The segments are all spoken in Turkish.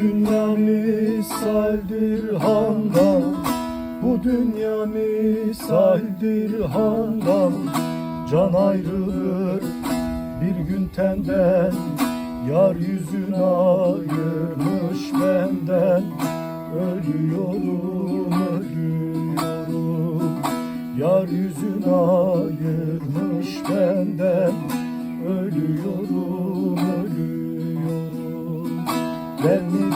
dünya misaldir handan. Bu dünya misaldir handan. Can ayrılır bir gün tenden Yar yüzün ayırmış benden. Ölüyorum, ölüyorum. Yar yüzün ayırmış benden. Ölüyorum, ölüyorum. Demli demli,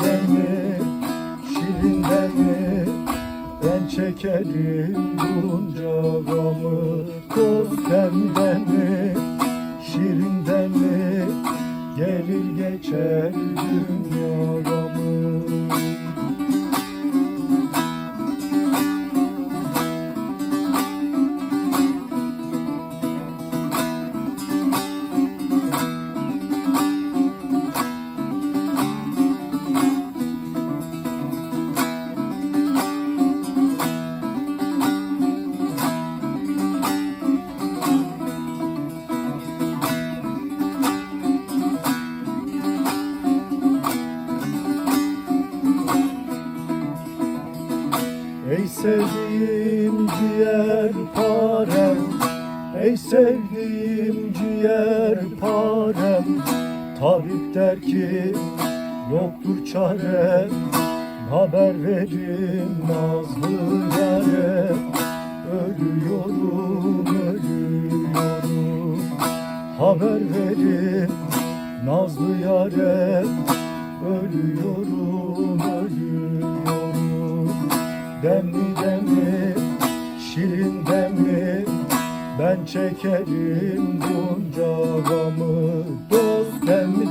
çekerim bunca gamı. Toz demli demli, şirin demli Gelir geçer dünya gamı Ey sevdiğim ciğer parem Ey sevdiğim ciğer parem. Tabip der ki yoktur çare Haber verin nazlı yare. Ölüyorum, ölüyorum Haber verin nazlı yare. Ölüyorum, Demli şirin demli Ben çekerim bunca gamı Dost demli